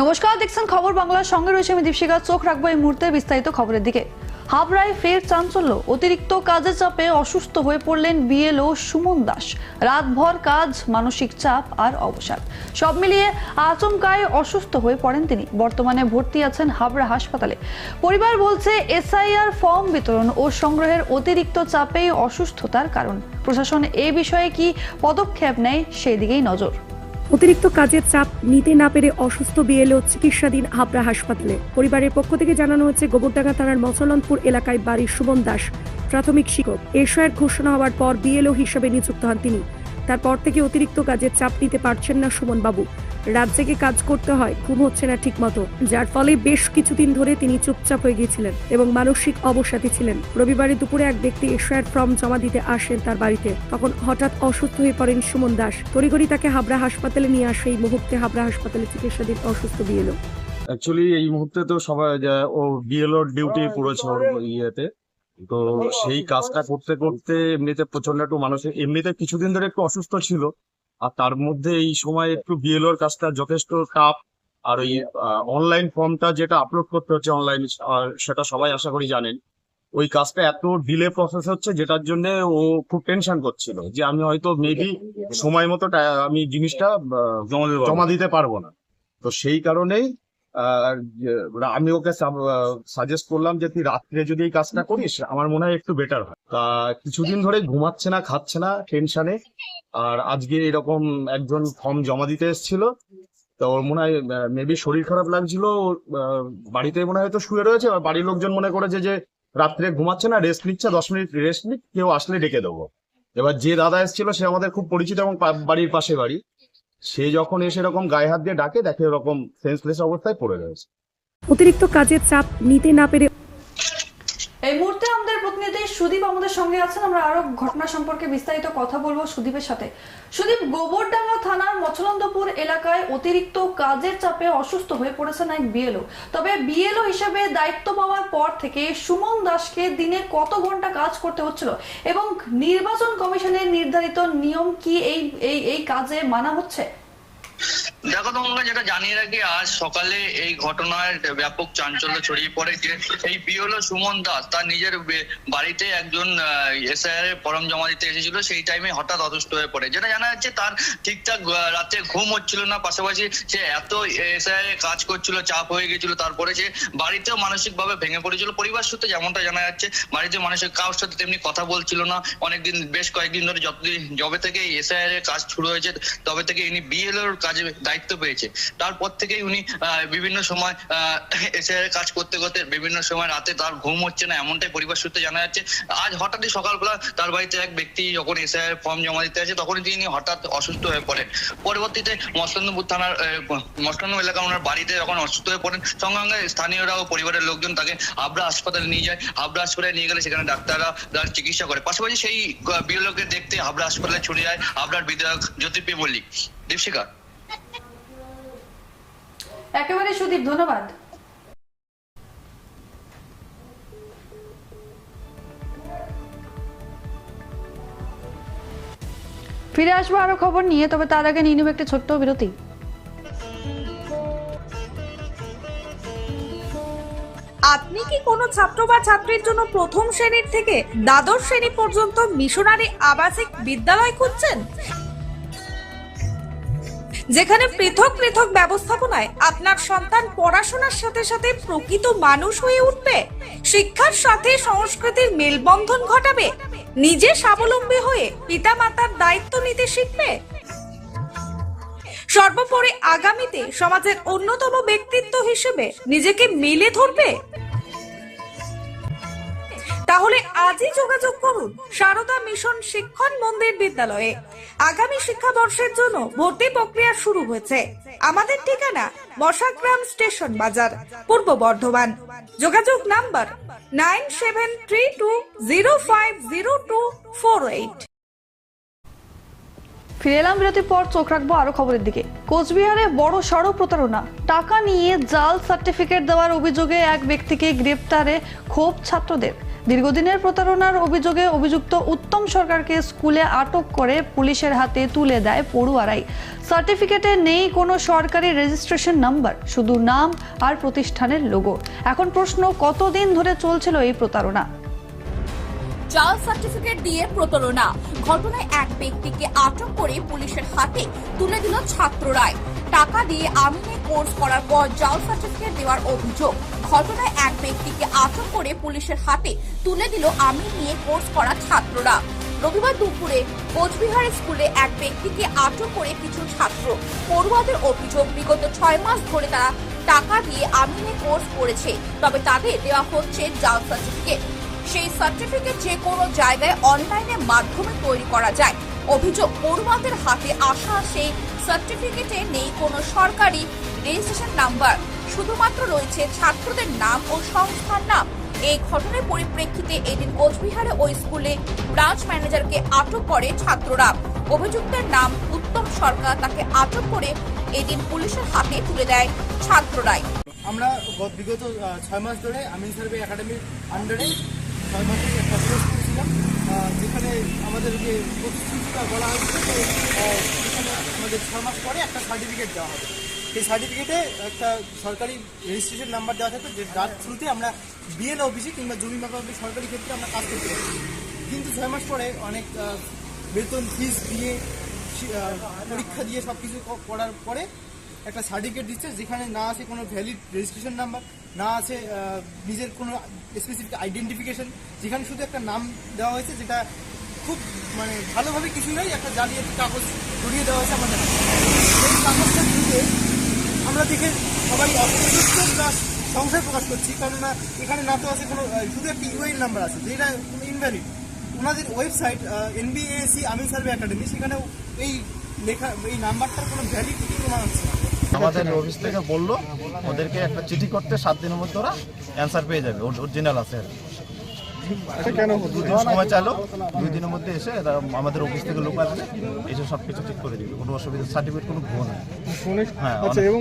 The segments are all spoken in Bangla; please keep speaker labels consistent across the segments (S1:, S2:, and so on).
S1: নমস্কার, দেখছেন খবর বাংলার সঙ্গে রয়েছে আমি দীপশিকা চোখ রাখব এই মুহূর্তে বিস্তারিত খবরের দিকে। হাবড়ায় ফের চাঞ্চল্য। অতিরিক্ত কাজের চাপে অসুস্থ হয়ে পড়লেন বিএলও সুমন দাস। রাতভর কাজ, মানসিক চাপ আর অবসাদ। সব মিলিয়ে আচমকায় অসুস্থ হয়ে পড়েন তিনি। বর্তমানে ভর্তি আছেন হাবড়া হাসপাতালে। পরিবার বলছে, এসআইআর ফর্ম বিতরণ ও সংগ্রহের অতিরিক্ত চাপেই অসুস্থতার কারণ। প্রশাসন এ বিষয়ে কি পদক্ষেপ নেয় সেই দিকেই নজর।
S2: অতিরিক্ত কাজের চাপ নিতে না পেরে অসুস্থ বিএলও চিকিৎসাধীন হাবড়া হাসপাতালে। পরিবারের পক্ষ থেকে জানানো হয়েছে, গোবরডাঙ্গা থানার মসলনপুর এলাকায় বাড়ির সুমন দাস, প্রাথমিক শিক্ষক। এশয়ের ঘোষণা হওয়ার পর বিএলও হিসেবে নিযুক্ত হন তিনি। তারপর থেকে অতিরিক্ত কাজের চাপ নিতে পারছেন না সুমন বাবু রাত জেগে কাজ করতে হয়, ঘুম হচ্ছে না ঠিক মতো যার ফলে বেশ কিছুদিন ধরে তিনি চুপচাপ হয়ে গিয়েছিলেন এবং মানসিক অবসাদী ছিলেন। রবিবারে দুপুরে এক ব্যক্তি এশায়ার ফর্ম জমা দিতে আসেন তার বাড়িতে। তখন হঠাৎ অসুস্থ হয়ে পড়েন সুমন দাস। তড়িঘড়ি তাকে হাবড়া হাসপাতালে নিয়ে আসে। এই মুহূর্তে হাবড়া হাসপাতালে চিকিৎসাধীন অসুস্থ বিএলও।
S3: অ্যাকচুয়ালি এই মুহূর্তে তো সবাই ও বিএলওর ডিউটি পড়েছে ইয়েতে। তো সেই কাজটা করতে করতে এমনিতে প্রচণ্ড একটু মানুষের এমনিতে কিছুদিন ধরে একটু অসুস্থ ছিল। আর তার মধ্যে এই সময় একটু বিএলওর কাজটা যথেষ্ট টাফ আর ওই অনলাইন ফর্মটা যেটা আপলোড করতে হচ্ছে অনলাইন সেটা সবাই আশা করি জানেন ওই কাজটা এত ডিলে প্রসেস হচ্ছে যেটার জন্য ও খুব টেনশন করছিল যে আমি হয়তো মেবি সময় মতো আমি জিনিসটা জমা দিতে পারব না। তো সেই কারণেই আমি ওকে সাজেস্ট করলাম যে তুই রাত্রে যদি এই কাজটা করিস আমার মনে হয় একটু বেটার হয়। তা কিছুদিন ধরে ঘুমাচ্ছে না খাচ্ছে না টেনশনে আর আজকে এরকম একজন ফর্ম জমা দিতে এসেছিল। তো ওর মনে হয় মেবি শরীর খারাপ লাগছিল বাড়িতে মনে হয় তো শুয়ে রয়েছে। আর বাড়ির লোকজন মনে করেছে যে রাত্রে ঘুমাচ্ছে না রেস্ট নিচ্ছে দশ মিনিট রেস্ট নিক কেউ আসলে ডেকে দেবো। এবার যে দাদা এসেছিল সে আমাদের খুব পরিচিত এবং বাড়ির পাশে বাড়ি। সে যখন এসে এরকম গায়ে হাত দিয়ে ডাকে দেখে এরকম সেন্সলেস অবস্থায় পড়ে রয়েছে।
S2: অতিরিক্ত কাজের চাপ নিতে না পেরে
S1: এই মুহূর্তে প্রতিনিধি সুদীপ আমাদের সঙ্গে আছেন। আমরা আরও ঘটনা সম্পর্কে বিস্তারিত কথা বলব সুদীপের সাথে। সুদীপ, গোবরডাঙ্গা থানার মচলন্দপুর এলাকায় অতিরিক্ত কাজের চাপে অসুস্থ হয়ে পড়েছেন এক বিএলও। তবে বিএলও হিসেবে দায়িত্ব পাওয়ার পর থেকে সুমন দাসকে দিনে কত ঘণ্টা কাজ করতে হচ্ছিল এবং নির্বাচন কমিশনের নির্ধারিত নিয়ম কি এই এই কাজে মানা হচ্ছে?
S4: দেখো তোমরা যেটা জানিয়ে রাখি, আজ সকালে এই ঘটনার ব্যাপক চাঞ্চল্য ছড়িয়ে পড়ে যে এই বিওলো সুমন দাস। তার নিজের বাড়িতে একজন এসআইআর এর জমা দিতে এসেছিল। সেই টাইমে হঠাৎ অসুস্থ হয়ে পড়ে। যেটা জানা যাচ্ছে তার ঠিকঠাক রাতে ঘুম হচ্ছিল না। পাশাপাশি সে এত এসআইআর কাজ করছিল, চাপ হয়ে গেছিল। তারপরে সে বাড়িতেও মানসিক ভাবে ভেঙে পড়েছিল। পরিবার সূত্রে যেমনটা জানা যাচ্ছে, বাড়িতে মানুষের কারোর সাথে তেমনি কথা বলছিল না। অনেকদিন, বেশ কয়েকদিন ধরে যতদিন, যবে থেকে এসআইআর এর কাজ শুরু হয়েছে, তবে থেকে ইনি বিএলওর কাজে দায়িত্ব পেয়েছে। তারপর থেকেই উনি বিভিন্ন সময় এর কাজ করতে করতে বিভিন্ন সময় রাতে তার ঘুম হচ্ছে না, এমনটাই পরিবার সূত্রে জানা যাচ্ছে। আজ হঠাৎই সকালবেলা তার বাড়িতে এক ব্যক্তি যখন এসআইআর ফর্ম জমা দিতে আসে তখন তিনি হঠাৎ অসুস্থ হয়ে পড়েন। পরবর্তীতে মসলন্দপুর থানার মসলন্দপুর এলাকা ওনার বাড়িতে যখন অসুস্থ হয়ে পড়েন, সঙ্গে সঙ্গে স্থানীয়রা ও পরিবারের লোকজন তাকে হাবড়া হাসপাতালে নিয়ে যায়। হাবড়া হাসপাতালে নিয়ে গেলে সেখানে ডাক্তাররা তার চিকিৎসা করে। পাশাপাশি সেই বিএলওকে দেখতে হাবড়া হাসপাতালে ছুটে যায় হাবড়ার বিধায়ক জ্যোতিপ্রিয় মল্লিক। দীপশিকা
S1: একেবারে সুদীপ, ধন্যবাদ। ফিরে আসব আরও খবর নিয়ে, তবে তার আগে নিয়ে নেব একটি ছোট্ট বিরতি।
S5: আপনি কি কোনো ছাত্র বা ছাত্রীর জন্য প্রথম শ্রেণির থেকে দ্বাদশ শ্রেণি পর্যন্ত মিশনারি আবাসিক বিদ্যালয় খুঁজছেন? যেখানে পৃথক পৃথক ব্যবস্থাপনায় আপনার সন্তান পড়াশোনার সাথে সাথে প্রকৃত মানুষ হয়ে উঠবে। শিক্ষার সাথে সংস্কৃতির মেলবন্ধন ঘটাবে। নিজে স্বাবলম্বী হয়ে পিতামাতার দায়িত্ব নিতে শিখবে। সর্বোপরি আগামীতে সমাজের অন্যতম ব্যক্তিত্ব হিসেবে নিজেকে মেলে ধরবে। তাহলে আজই যোগাযোগ করুন। সারদা মিশন শিক্ষণ মন্দির বিদ্যালয়ে। আগামী শিক্ষাবর্ষের জন্য ভর্তি প্রক্রিয়া শুরু হয়েছে। আমাদের ঠিকানা বসাগ্রাম স্টেশন বাজার, পূর্ব বর্ধমান। যোগাযোগ number nine seven three two zero five zero two four eight.
S1: ফিরে এলাম বিরতির পর চোখ রাখব আরও খবরের দিকে। কোচবিহারে বড় সড়ক প্রতারণা। টাকা নিয়ে জাল সার্টিফিকেট দেওয়ার অভিযোগে এক ব্যক্তিকে গ্রেপ্তারে ক্ষোভ ছাত্রদের। দীর্ঘদিনের প্রতারণার অভিযোগে অভিযুক্ত উত্তম সরকারকে স্কুলে আটক করে পুলিশের হাতে তুলে দেয় পড়ুয়ারাই। সার্টিফিকেটে নেই কোনো সরকারি রেজিস্ট্রেশন নাম্বার, শুধু নাম আর প্রতিষ্ঠানের লোগো। এখন প্রশ্ন, কতদিন ধরে চলছিল এই প্রতারণা?
S6: জাল সার্টিফিকেট দিয়ে প্রতারণা। ঘটনায় এক ব্যক্তিকে আটক করে পুলিশের হাতে তুলে দিল ছাত্ররাই। টাকা দিয়ে আমিনে কোর্স করার পর জাল সার্টিফিকেট দেওয়ার অভিযোগ। ঘটনায় এক ব্যক্তিকে আটক করে পুলিশের হাতে তুলে দিল আমিন নিয়ে কোর্স করা ছাত্ররা। রবিবার দুপুরে কোচবিহার স্কুলে এক ব্যক্তিকে আটক করে কিছু ছাত্র। পড়ুয়াদের অভিযোগ, বিগত ছয় মাস ধরে তারা টাকা দিয়ে আমিনে কোর্স করেছে, তবে তাদের দেওয়া হচ্ছে জাল সার্টিফিকেট। সেই সার্টিফিকেট যে কোনো জায়গায় অনলাইনে মাধ্যমে তৈরি করা যায়। অভিযোগ, পড়ুয়াদের হাতে আসা সেই সার্টিফিকেটে নেই কোনো সরকারি রেজিস্ট্রেশন নাম্বার শুধুমাত্র রয়েছে ছাত্রদের নাম ও সংস্থার নাম। এই ঘটনার পরিপ্রেক্ষিতে এদিন কোচবিহারে ওই স্কুলে ব্রাঞ্চ ম্যানেজারকে আটক করে ছাত্ররা। অভিযুক্তের নাম উত্তম সরকার তাকে আটক করে এদিন পুলিশের হাতে তুলে দেয় ছাত্ররাই।
S7: আমরা গত বিগত ছয় মাস ধরে আমিন সার্ভে একাডেমির আন্ডারে ছয় মাস একটা করেছিলাম যেখানে আমাদেরকে বলা হয়েছিল যে আমাদের ছয় মাস পরে একটা সার্টিফিকেট দেওয়া হবে। সেই সার্টিফিকেটে একটা সরকারি রেজিস্ট্রেশন নাম্বার দেওয়া থাকতো যে যার থ্রুতে আমরা বিএল অফিসে কিংবা জমি মাপাবি সরকারি ক্ষেত্রে আমরা কাজ করতে পারি। কিন্তু ছয় মাস পরে অনেক বেতন ফিস দিয়ে পরীক্ষা দিয়ে সব কিছু করার পরে একটা সার্টিফিকেট দিচ্ছে, যেখানে না আছে কোনো ভ্যালিড রেজিস্ট্রেশন নাম্বার না আছে নিজের কোনো স্পেসিফিক আইডেন্টিফিকেশন যেখানে শুধু একটা নাম দেওয়া হয়েছে, যেটা খুব মানে ভালোভাবে কিছু নয় একটা জালিয়াতি কাগজ ধরিয়ে দেওয়া হয়েছে আমাদের। সেই কাগজটা দিয়ে আমরা দেখে সবাই সংশয় প্রকাশ করছি, কেননা এখানে না তো আছে কোনো শুধু একটা ইউআইন নাম্বার আছে, যেটা ইনভ্যালিড ওনাদের ওয়েবসাইট এনবিএসি আমি সার্ভে একাডেমি, সেখানেও এই লেখা, এই নাম্বারটার কোনো ভ্যালিডিটি প্রমাণ হচ্ছে না
S8: আমাদের অফিস থেকে বলল, ওদেরকে একটা চিঠি করতে সাত দিনের মধ্যে ওরা অ্যান্সার পেয়ে যাবে অরিজিনাল আছে। দুদিন সময় চালো দুই দিনের মধ্যে এসে আমাদের অফিস থেকে লোক আসবে এসে সব কিছু ঠিক করে দিবে। কোনো অসুবিধা সার্টিফিকেট কোনো ভুয়ো নেই হ্যাঁ
S9: আচ্ছা এবং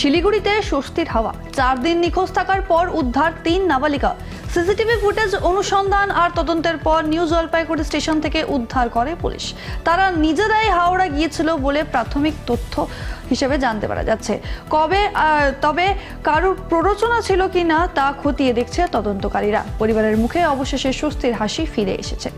S1: শিলিগুড়িতে স্বস্তির হাওয়া। চার দিন নিখোঁজ থাকার পর উদ্ধার তিন নাবালিকা। সিসিটিভি ফুটেজ অনুসন্ধান আর তদন্তের পর নিউ জলপাইগুড়ি স্টেশন থেকে উদ্ধার করে পুলিশ। তারা নিজেরাই হাওড়া গিয়েছিল বলে প্রাথমিক তথ্য হিসেবে জানতে পারা যাচ্ছে। কবে তবে কারোর প্ররোচনা ছিল কিনা তা খতিয়ে দেখছে তদন্তকারীরা। পরিবারের মুখে অবশেষে স্বস্তির হাসি ফিরে এসেছে।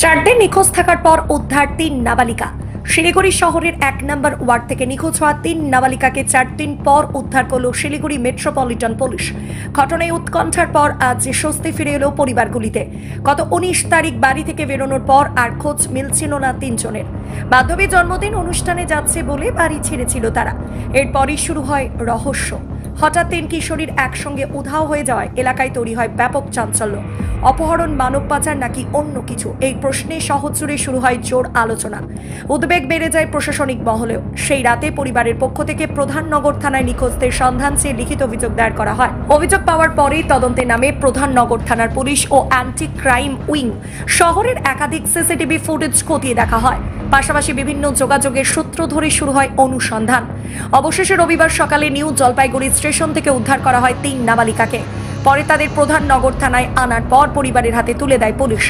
S10: চার নিখোঁজ থাকার পর উদ্ধার তিন নাবালিকা। শিলিগুড়ি শহরের এক নম্বর ওয়ার্ড থেকে নিখোঁজ হওয়া তিন নাবালিকাকে চার দিন পর উদ্ধার করল শিলিগুড়ি মেট্রোপলিটন পুলিশ। ঘটনায় উৎকণ্ঠার পর আজ স্বস্তি ফিরে এলো পরিবারগুলিতে। গত উনিশ তারিখ বাড়ি থেকে বেরোনোর পর আর খোঁজ মিলছিল না তিনজনের। বান্ধবী জন্মদিন অনুষ্ঠানে যাচ্ছে বলে বাড়ি ছেড়েছিল তারা। এরপরই শুরু হয় রহস্য। হঠাৎ তিন কিশোরীর একসঙ্গে উধাও হয়ে যাওয়ায় এলাকায় তৈরি হয় ব্যাপক চাঞ্চল্য। অপহরণ, মানব পাচার নাকি অন্য কিছু? এই প্রশ্নে সহজ জুড়ে শুরু হয় জোর আলোচনা। উদ্বেগ বেড়ে যায় প্রশাসনিক মহলেও। সেই রাতে পরিবারের পক্ষ থেকে প্রধাননগর থানায় নিখোঁজদের সন্ধান চেয়ে লিখিত অভিযোগ দায়ের করা হয়। অভিযোগ পাওয়ার পরেই তদন্তে নামে প্রধাননগর থানার পুলিশ ও অ্যান্টি ক্রাইম উইং শহরের একাধিক সিসিটিভি ফুটেজ খতিয়ে দেখা হয়। পাশাপাশি বিভিন্ন যোগাযোগের সূত্র ধরে শুরু হয় অনুসন্ধান। অবশেষে রবিবার সকালে নিউ জলপাইগুড়ি স্টেশন থেকে উদ্ধার করা হয় তিন নাবালিকাকে। পরে তাদের প্রধান নগর থানায় আনার পর পরিবারের হাতে তুলে দেয় পুলিশ।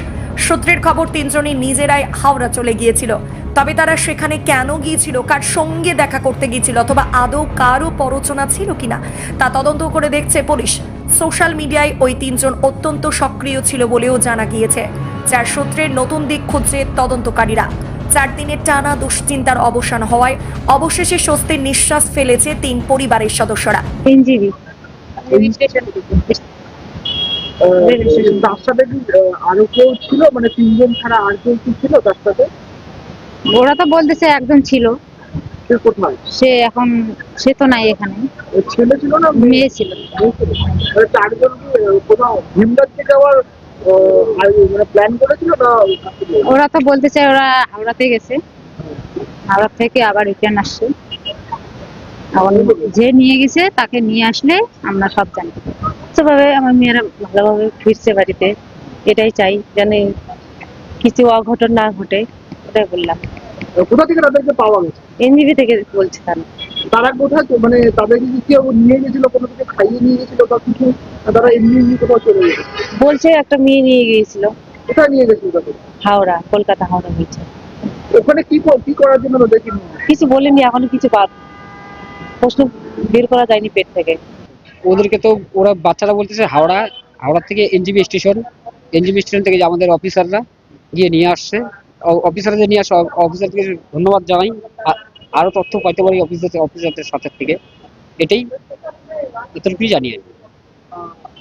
S10: সূত্রের খবর, তিনজনই নিজেরাই হাওড়া চলে গিয়েছিল। তবে তারা সেখানে কেন গিয়েছিল, কার সঙ্গে দেখা করতে গিয়েছিল, অথবা আদৌ কারও পরচনা ছিল কিনা, তা তদন্ত করে দেখছে পুলিশ। সোশ্যাল মিডিয়ায় ওই তিনজন অত্যন্ত সক্রিয় ছিল বলেও জানা গিয়েছে, যার সূত্রের নতুন দিক খুঁজছে তদন্তকারীরা। চার দিনের টানা দুশ্চিন্তার অবসান হওয়ায় অবশেষে স্বস্তির নিঃশ্বাস ফেলেছে তিন পরিবারের সদস্যরা।
S11: এনজিবি।
S9: তার সাথে কি আরও কেউ ছিল? মানে তিনজন ছাড়া আর কেউ কি ছিল তার সাথে
S11: ওরা তো বলতেছে একজন ছিল।
S9: সে
S11: এখন সে তো নাই এখানে।
S9: ছেলে ছিল না
S11: মেয়ে? ছিল?
S9: মানে চারজন কোথাও আহ, মানে প্ল্যান করেছিল না
S11: ওরা তো বলতেছে ওরা হাওড়াতে গেছে। হাওড়া থেকে আবার রিটার্ন আসছে। যে নিয়ে গেছে তাকে নিয়ে আসলে আমরা সব জানি। ভাবে আমার মেয়েরা ভালোভাবে ফিরছে বাড়িতে এটাই চাই যেন কিছু অঘটন না ঘটে ওটাই বললাম।
S9: কোথা থেকে তাদেরকে পাওয়া গেছে?
S11: এনজিবি থেকে বলছে তারা।
S9: তারা কোথায় মানে তাদেরকে কি কেউ নিয়ে গেছিল কোনো কিছু খাইয়ে নিয়ে গেছিল বা কিছু? তারা এমনি এমনি কোথাও চলে গেছে?
S11: বলছে একটা মেয়ে নিয়ে গিয়েছিল।
S9: কোথায় নিয়ে গেছিল তাদের
S11: হাওড়া কলকাতা হাওড়া হয়েছে
S9: ওখানে কি কি করার জন্য ওদেরকে
S11: কিছু বলেনি এখনও কিছু বাদ প্রশ্ন বের করা যায়নি পেট থেকে।
S12: ওদেরকে তো ওরা বাচ্চারা বলতেছে হাওড়া হাওড়া থেকে এনজিবি স্টেশন এনজিবি স্টেশন থেকে যে আমাদের অফিসাররা গিয়ে নিয়ে আসছে। অ- অফিসারদের নিয়ে আসে অফিসারকে ধন্যবাদ জানাই। আরও তথ্য পাইতে পারি অফিসার অফিসারদের সাথে থেকে। এটাই এতটুকুই জানি আমি।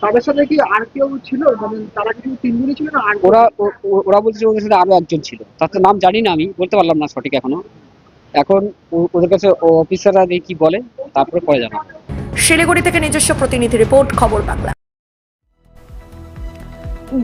S9: তাদের সাথে কি আর কেউ ছিল? মানে তারা কি তিনজনই ছিল না
S12: ওরা ও- ও- ওরা বলছে ওদের সাথে আরও একজন ছিল। তার নাম জানি না আমি বলতে পারলাম না সঠিক এখনও। এখন ওদের কাছে অফিসাররা দেখি কি বলে তারপরে পরে জানাব।
S2: শিলিগুড়ি থেকে নিজস্ব প্রতিনিধি রিপোর্ট খবর বাংলা।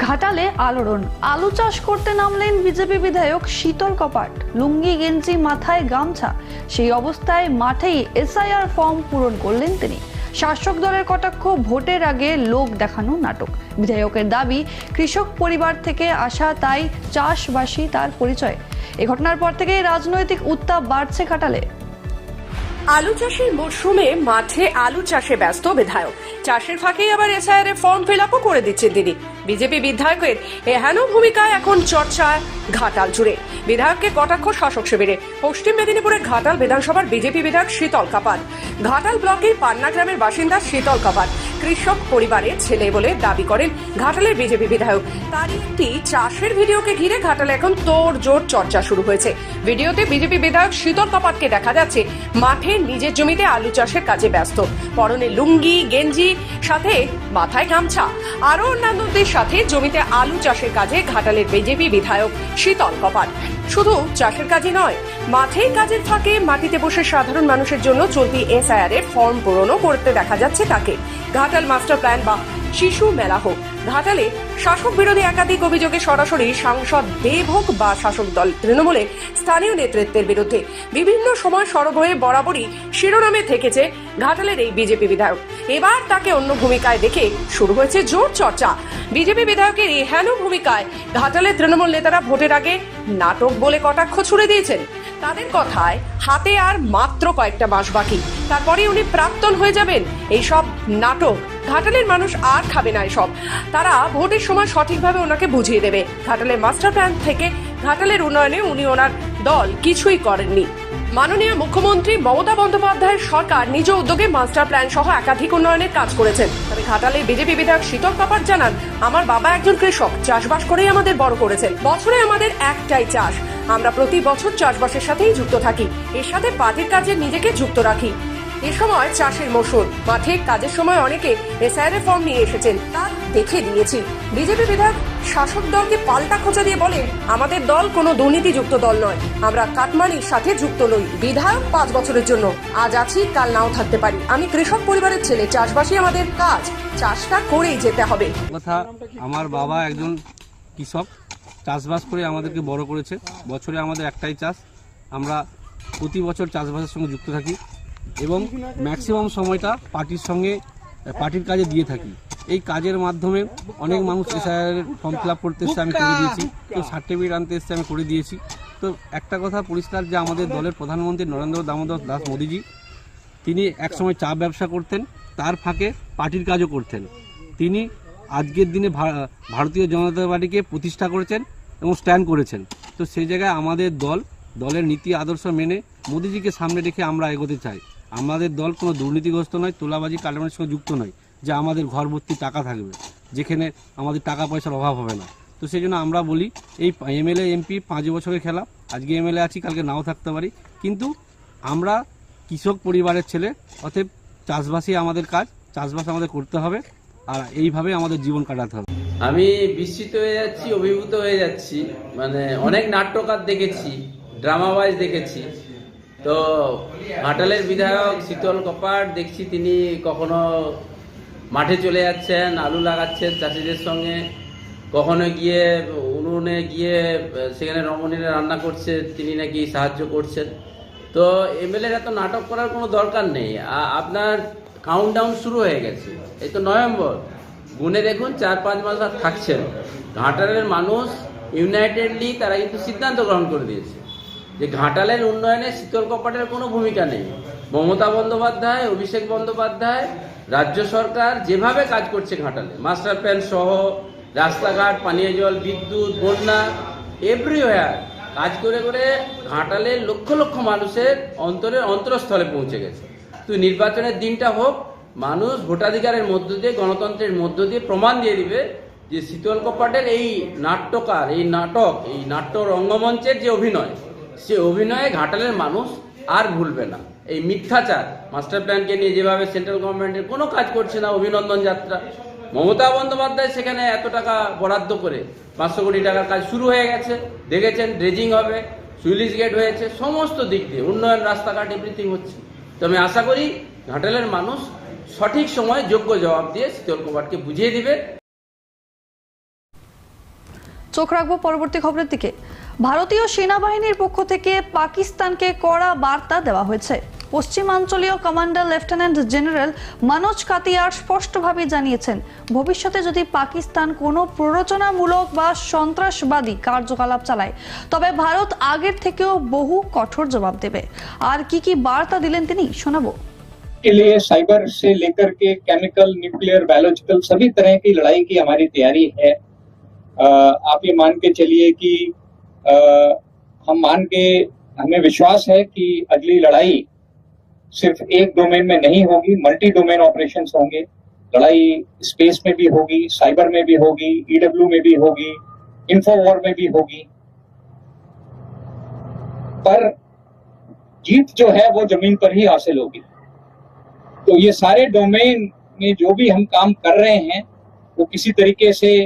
S1: ঘাটালে আলোড়ন। আলু চাষ করতে নামলেন বিজেপি বিধায়ক শীতল কপাট। লুঙ্গি গেঞ্জি মাথায় গামছা। সেই অবস্থায় মাঠেই এসআইআর ফর্ম পূরণ করলেন তিনি। শাসক দলের কটাক্ষ, ভোটের আগে লোক দেখানো নাটক। বিধায়কের দাবি, কৃষক পরিবার থেকে আসা তাই চাষবাসী তার পরিচয়। এ ঘটনার পর থেকে রাজনৈতিক উত্তাপ বাড়ছে কাটালে
S2: আলু চাষের মরশুমে মাঠে আলু চাষে ব্যস্ত বিধায়ক। চাষের ফাঁকেই আবার এসআইআর ফর্ম ফিল আপও করে দিচ্ছেন তিনি। বিজেপি বিধায়কের এহেন ভূমিকায় এখন চর্চা ঘাটাল জুড়ে। বিধায়ককে কটাক্ষ শাসক শিবিরে। পশ্চিম মেদিনীপুরের ঘাটাল বিধানসভার বিজেপি বিধায়ক শীতল কাপাত ঘাটাল ব্লকের পান্না গ্রামের বাসিন্দা শীতল কাপাত কৃষক পরিবারের ছেলে বলে দাবি করেন ঘাটালের বিজেপি বিধায়ক। তারই একটি চাষের ভিডিওকে ঘিরে ঘাটালে এখন তোড় জোর চর্চা শুরু হয়েছে। ভিডিওতে বিজেপি বিধায়ক শীতল কাপাটকে দেখা যাচ্ছে মাঠে নিজের জমিতে আলু চাষের কাজে ব্যস্ত। পরনে লুঙ্গি, গেঞ্জি, সাথে মাথায় গামছা। আরও অন্যান্যদের সাথে জমিতে আলু চাষের কাজে ঘাটালের বিজেপি বিধায়ক শীতল কপাট। শুধু চাষের কাজই নয় মাঠে কাজের ফাঁকে মাটিতে বসে সাধারণ মানুষের জন্য চলতি এসআইআর এর ফর্ম পূরণও করতে দেখা যাচ্ছে তাকে। ঘাটাল মাস্টার প্ল্যান বা শিশু মেলা হোক। ঘাটালে শাসক বিরোধী একাধিক অভিযোগে সরাসরি সাংসদ দেব হোক বা শাসক দল তৃণমূলের স্থানীয় নেতৃত্বের বিরুদ্ধে বিভিন্ন সময় সরব হয়ে বরাবরই শিরোনামে থেকেছে ঘাটালের এই বিজেপি বিধায়ক। এবার তাকে অন্য ভূমিকায় দেখে শুরু হয়েছে জোর চর্চা। বিজেপি বিধায়কের এই হেন ভূমিকায় ঘাটালের তৃণমূল নেতারা ভোটের আগে নাটক বলে কটাক্ষ ছুড়ে দিয়েছেন। তাদের কথায় হাতে আর মাত্র কয়েকটা মাস বাকি। তারপরে উনি প্রাক্তন হয়ে যাবেন। এইসব নাটক ঘাটালের মানুষ আর খাবে না এসব। তারা ভোটের সময় সঠিকভাবে ওনাকে বুঝিয়ে দেবে। ঘাটালের মাস্টার প্ল্যান থেকে ঘাটালের উন্নয়নে উনি ওনার দল কিছুই করেননি। মাননীয় মুখ্যমন্ত্রী মমতা বন্দ্যোপাধ্যায়ের সরকার নিজ উদ্যোগে মাস্টার প্ল্যান সহ একাধিক উন্নয়নের কাজ করেছেন। তবে ঘাটালের বিজেপি বিধায়ক শীতল কাপাট জানান, আমার বাবা একজন কৃষক, চাষবাস করেই আমাদের বড় করেছেন। বছরে আমাদের একটাই চাষ। আমরা প্রতি বছর চাষবাসের সাথেই যুক্ত থাকি। এর সাথে পার্টির কাজে নিজেকে যুক্ত রাখি। এ সময় চাষের মৌসুম। মাঠে কাজের সময় অনেকে এসআইআর ফর্ম নিয়ে এসেছেন। তা দেখে দিয়েছি। বিজেপি বিধায়ক শাসক দলকে পাল্টা খোঁচা দিয়ে বলেন, আমাদের দল কোনো দুর্নীতিযুক্ত দল নয়। আমরা কাটমানির সাথে যুক্ত নই। বিধায়ক পাঁচ বছরের জন্য। আজ আছি, কাল নাও থাকতে পারি। আমি কৃষক পরিবারের ছেলে। চাষবাসই আমাদের কাজ। চাষটা করেই যেতে হবে।
S13: কথা, আমার বাবা একজন কৃষক। চাষবাস করে আমাদেরকে বড় করেছে। বছরে আমাদের একটাই চাষ। আমরা প্রতি বছর চাষবাসের সঙ্গে যুক্ত থাকি। এবং ম্যাক্সিমাম সময়টা পার্টির সঙ্গে, পার্টির কাজে দিয়ে থাকি। এই কাজের মাধ্যমে অনেক মানুষ এসআইআর ফর্ম ফিল আপ করতে এসছে, আমি করে দিয়েছি। কেউ সার্টিফিকেট আনতে এসছে, আমি করে দিয়েছি। তো একটা কথা পরিষ্কার যে আমাদের দলের প্রধানমন্ত্রী নরেন্দ্র দামোদর দাস মোদীজি, তিনি একসময় চা ব্যবসা করতেন, তার ফাঁকে পার্টির কাজও করতেন। তিনি আজকের দিনে ভারতীয় জনতা পার্টিকে প্রতিষ্ঠা করেছেন এবং স্ট্যান্ড করেছেন। তো সেই জায়গায় আমাদের দল, দলের নীতি, আদর্শ মেনে মোদিজিকে সামনে রেখে আমরা এগোতে চাই। আমাদের দল কোনো দুর্নীতিগ্রস্ত নয়, তোলাবাজি কাটানোর সঙ্গে যুক্ত নয়, যে আমাদের ঘর ভর্তি টাকা থাকবে, যেখানে আমাদের টাকা পয়সার অভাব হবে না। তো সেই জন্য আমরা বলি, এই এমএলএ, এমপি পাঁচ বছরের খেলা, আজকে এমএলএ আছি, কালকে নাও থাকতে পারি। কিন্তু আমরা কৃষক পরিবারের ছেলে, অতএব চাষবাসই আমাদের কাজ, চাষবাস আমাদের করতে হবে, আর এইভাবে আমাদের জীবন কাটাতে হবে।
S14: আমি বিস্মিত হয়ে যাচ্ছি, অভিভূত হয়ে যাচ্ছি মানে অনেক নাট্যকার দেখেছি ড্রামাবাজ দেখেছি। তো ঘাটালের বিধায়ক শীতল কপাট, দেখছি তিনি কখনো মাঠে চলে যাচ্ছেন, আলু লাগাচ্ছেন চাষিদের সঙ্গে। কখনো গিয়ে উনুনে গিয়ে, সেখানে রমণীরা রান্না করছে, তিনি নাকি সাহায্য করছেন। তো এমএলএর এত নাটক করার কোনো দরকার নেই। আপনার কাউন্টডাউন শুরু হয়ে গেছে। এই তো নভেম্বর। গুনে দেখুন, চার পাঁচ মাস আর থাকছেন ঘাটালের মানুষ ইউনাইটেডলি তারা কিন্তু সিদ্ধান্ত গ্রহণ করে দিয়েছে। যে ঘাটালের উন্নয়নে শীতল কপাটের কোনো ভূমিকা নেই। মমতা বন্দ্যোপাধ্যায়, অভিষেক বন্দ্যোপাধ্যায়, রাজ্য সরকার যেভাবে কাজ করছে ঘাটালে, মাস্টার প্ল্যান সহ রাস্তাঘাট, পানীয় জল, বিদ্যুৎ, বন্যা এভরিওয়ার কাজ করে করে ঘাটালের লক্ষ লক্ষ মানুষের অন্তরের অন্তরস্থলে পৌঁছে গেছে। তুই নির্বাচনের দিনটা হোক, মানুষ ভোটাধিকারের মধ্য দিয়ে, গণতন্ত্রের মধ্য দিয়ে প্রমাণ দিয়ে দিবে যে শীতল কপাটের এই নাট্যকার, এই নাটক, এই নাট্য রঙ্গমঞ্চের যে অভিনয় সে অভিনয়ে ঘাটালের মানুষ আর ভুলবে না। এই মিথ্যাচার মাস্টার প্ল্যানকে নিয়ে যেভাবে সেন্ট্রাল গভর্নমেন্টের কোনো কাজ করছে না অভিনন্দন যাত্রা। মমতা বন্দ্যোপাধ্যায় সেখানে এত টাকা বরাদ্দ করে পাঁচশো কোটি টাকার কাজ শুরু হয়ে গেছে। দেখেছেন ড্রেজিং হবে সুইলিশ গেট হয়েছে, সমস্ত দিক দিয়ে উন্নয়ন, রাস্তাঘাট এভরিথিং হচ্ছে। তো আমি আশা করি ঘাটালের মানুষ সঠিক সময় যোগ্য জবাব দিয়ে শীতল কুমারকে বুঝিয়ে দিবে।
S1: চোখ রাখব পরবর্তী খবরের দিকে। ভারতীয় সেনাবাহিনীর পক্ষ থেকে পাকিস্তানকে কড়া বার্তা দেওয়া হয়েছে পশ্চিমাঞ্চলীয় commander lieutenant general Manoj Katiyar স্পষ্টভাবে জানিয়েছেন ভবিষ্যতে যদি পাকিস্তান কোনো প্ররোচনামূলক বা সন্ত্রাসবাদী কার্যকলাপ চালায় তবে ভারত আগের থেকেও বহু কঠোর জবাব দেবে আর কি কি বার্তা দিলেন তিনি শোনাবো
S15: के लिए साइबर से लेकर के केमिकल न्यूक्लियर बायोलॉजिकल सभी तरह की लड़ाई की हमारी तैयारी है अ, आप ये मान के चलिए कि अ, हम मान के हमें विश्वास है कि अगली लड़ाई सिर्फ़ एक डोमेन में नहीं होगी मल्टी डोमेन ऑपरेशन होंगे। लड़ाई स्पेस में भी होगी साइबर में भी होगी ईडब्ल्यू में भी होगी इंफो वॉर में भी होगी। पर जीत जो है वो ज़मीन पर ही हासिल होगी। तो ये सारे डोमेन में जो भी हम काम कर रहे हैं, वो किसी तरीके से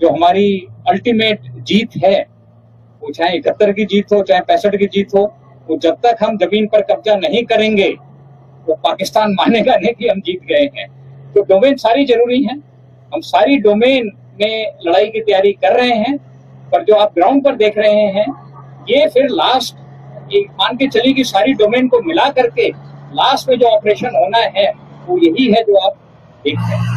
S15: जो हमारी अल्टीमेट जीत है वो चाहे इकहत्तर की जीत हो, चाहे पैंसठ की जीत हो वो जब तक हम ज़मीन पर कब्जा नहीं करेंगे तो पाकिस्तान मानेगा नहीं कि हम जीत गए हैं। तो डोमेन सारी ज़रूरी है। हम सारी डोमेन में लड़ाई की तैयारी कर रहे हैं, पर जो आप ग्राउंड पर देख रहे हैं, ये फिर लास्ट ये मान के चली कि सारी डोमेन को मिला करके लास्ट में जो ऑपरेशन होना है, वो यही है जो आप देख रहे हैं।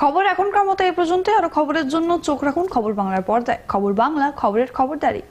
S1: খবর এখনকার মতো এই পর্যন্ত আরও খবরের জন্য চোখ রাখুন খবর বাংলার পর্দায়। খবর বাংলা, খবরের খবরদারি।